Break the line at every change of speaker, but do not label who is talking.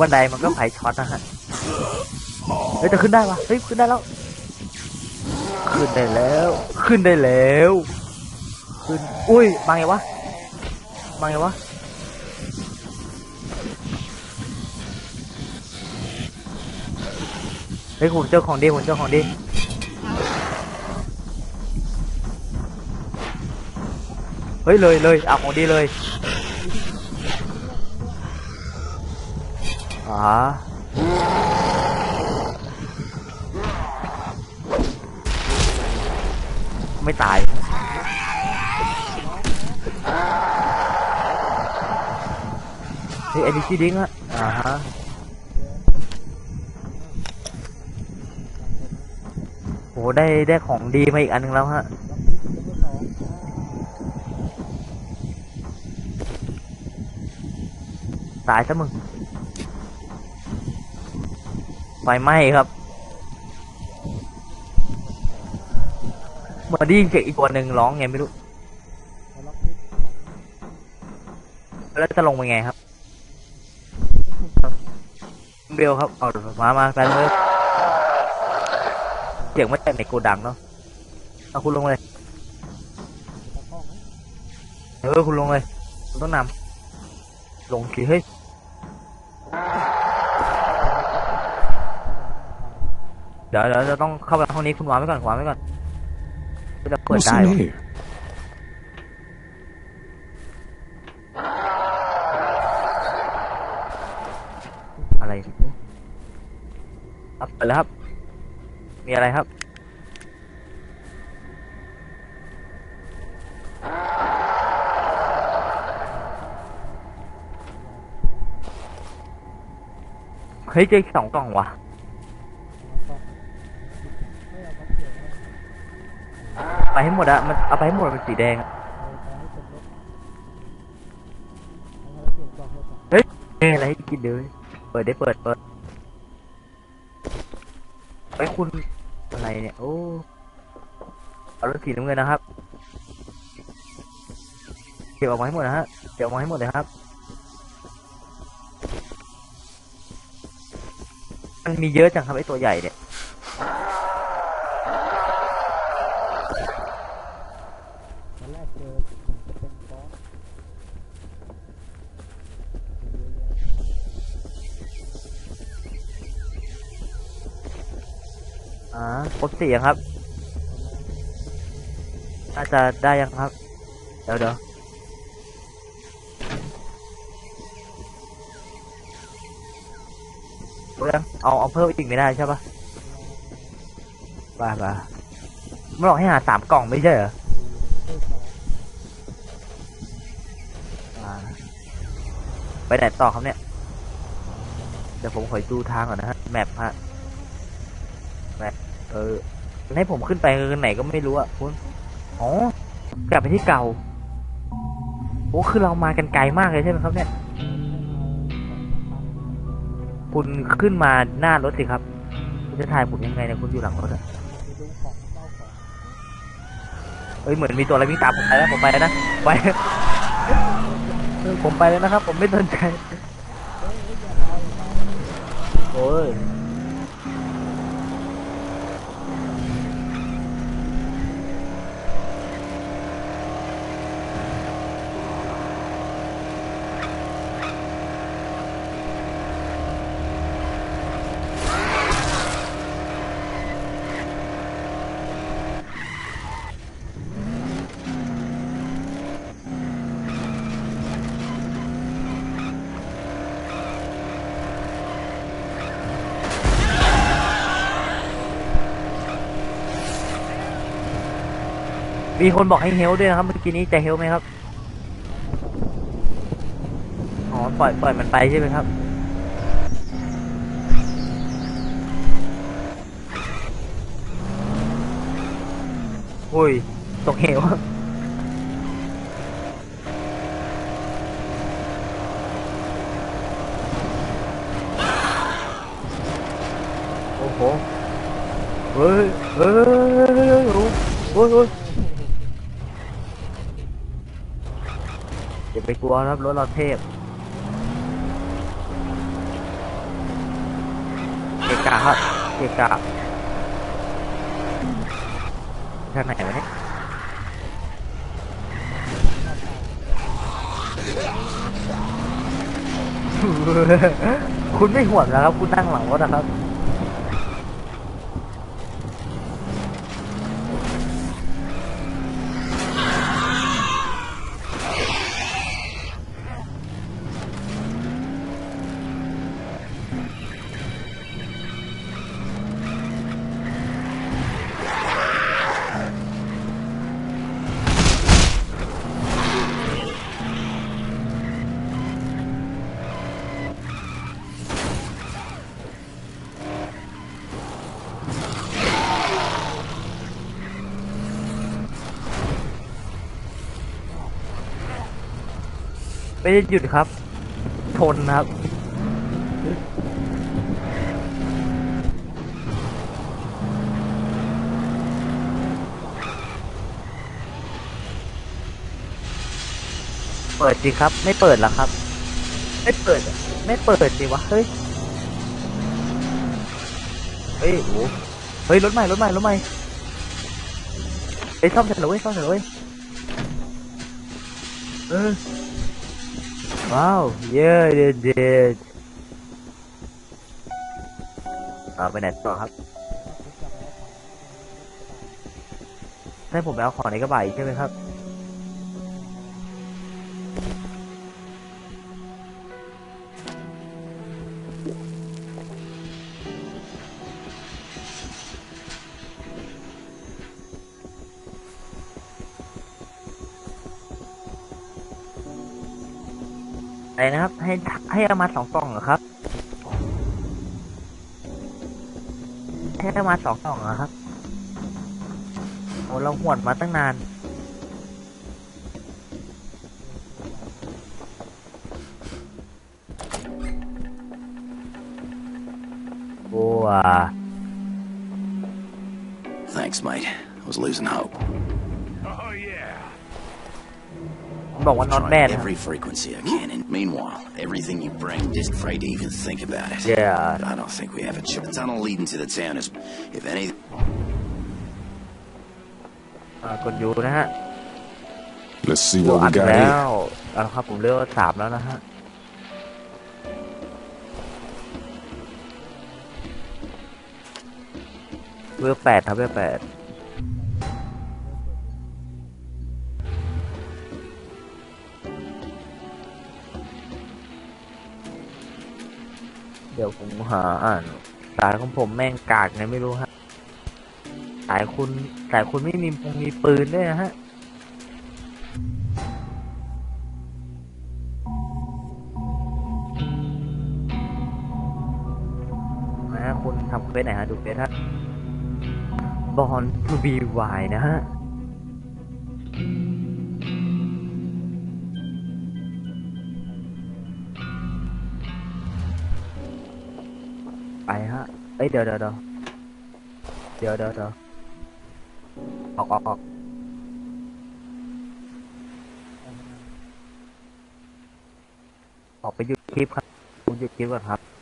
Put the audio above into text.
วันใดมันก็ไฟช็อตนะฮะเฮ้ยจะขึ้นได้ปะเฮ้ยขึ้นได้แล้ว ขึ้นได้แล้ว ขึ้นได้แล้ว ขึ้น อุ้ยมาไงวะ มาไงวะเฮ้ยผมเจอของดีผมเจอของดีเฮ้ยเลยเลยเอาของดีเลยา ไม่ตาย เฮ้ยอันนี้ชีดิ้งอะอ่าฮะโหได้ได้ของดีมาอีกอันหนึงแล้วฮะตายซะมึง ไฟไหม้ครับเมื่อไดยินเสียงอีกตัวหนึ่งร้องไงไม่รู้ แล้วจะลงไปไงครับเบลครับเอามามาไปเลยเสียงไม่จากในโกดังเนาะเอาคุณลงเลยเออคุณลงเลยคุณต้องนำลงสิเฮ้ย ดี๋ยวเดี๋ยวจะต้องเข้าไปห้องนี้คุณวางไว้ก่อนวางไว้ก่อนจะเปิด
What's
ได้
in
วะ
here?
อะไรครับเปิดแล้วครับ มีอะไรครับ เฮ้ยเจออีกสองกล่องว่ะ ไปให้หมดอะมันเอาไปให้หมดมันสีแดงอะเฮ้ยเอ้ยอะไรให้กินเลยเปิดได้เปิดเปิดไอ้ยคุณอะไรเนี่ยโอ้เอารถสีน้ำเงินนะครับเก็บออกมาให้หมดนะฮะเก็บออกมาให้หมดเลยครับ มันมีเยอะจังครับไอตัวใหญ่เนี่ย
อ่า
ครบสี่ยังครับ น่าจะได้ยังครับ เดี๋ยวเดี๋ยวเรื่องเอาเอาเพิ่มอีกไม่ได้ใช่ปะบ้าบ้าไม่บอกให้หาสามกล่องไม่ใช่เหรอไปไหนต่อครับเนี่ย เดี๋ยวผมขอดูทางก่อนนะฮะ แมปฮะ ออ ให้ผมขึ้นไปไหนก็ไม่รู้อะคุณอ๋อกลับไปที่เก่าโอ้คือเรามากันไกลมากเลยใช่ไหมครับ เนี่ย คุณขึ้นมาหน้ารถสิครับ คุณจะถ่ายผมยังไงเนี่ยคุณอยู่หลังรถอะ
เจ้าของ
เอ้ยเหมือนมีตัวอะไรวิ่งตามผมไปแล้วผมไปแล้วนะไปผมไปแล้วนะครับ ผมไม่สนใจโอ้ย มีคนบอกให้เฮลด้วยนะครับเมื่อกี้นี้จะเฮลไหมครับ อ๋อปล่อยปล่อยมันไปใช่ไหมครับโอ้ย ตกเหวโอ้โห เฮ้ย เฮ้ยเฮ้ยเฮ้ยโอ้ยโอ้ยโอ้ย อย่า ไปกลัวครับรถเราเทพเกะกะครับเกะกะทางไหนวะเนี่ยคุณไม่ห่วงนะครับ คุณนั่งหลังรถนะครับ ไม่ได้หยุดครับทนครับ เปิดสิครับ ไม่เปิดหรอครับ ไม่เปิด ไม่เปิดสิวะ เฮ้ย เฮ้ยโหเฮ้ย รถใหม่ รถใหม่ รถใหม่เฮ้ยซ่อมเสร็จแล้วเว้ยซ่อมเสร็จแล้วเว้ยเออ ว้าวเย้เด็ดเด็ดเอาไปไหนต่อครับให้ผมไปเอาของในกระบะอีกใช่ไหมครับ อะไรนะครับ ให้ให้เอามาสองกล่องเหรอครับ ให้เอามาสองกล่องเหรอครับโอ้เราหวดมาตั้งนานโอ้อะ
Thanks, mate. I was losing hope.
Oh, yeah.
บอกว่า not
Trying
bad ครับ
every frequency I can, and meanwhile, everything you bring, just afraid to even think about it.
yeah
I don't think we have a chance. The tunnel leading to the town is, if any,
อ่ากดยูนะฮะ
Let's see
ยู
what
อั
we
ด
got
แล้
here.
วเอาละครับผมเลือกสามแล้วนะฮะ เวลแปดครับเวลแปด เดี๋ยวผมหาอ่านสายของผมแม่งกากไงไม่รู้ฮะสายคุณสายคุณไม่มีพงมีปืนด้วยนะฮะนะฮะคุณทำเควสไหนฮะดูเควสฮะ Born to be wild นะฮะ ไปฮะ เอ้ยเดี๋ยวเดี๋ยวเดี๋ยวเดี๋ยวเดี๋ยวเดี๋ยวออกออกออกออกไปหยุดคลิปครับผมหยุดคลิปก่อนครับ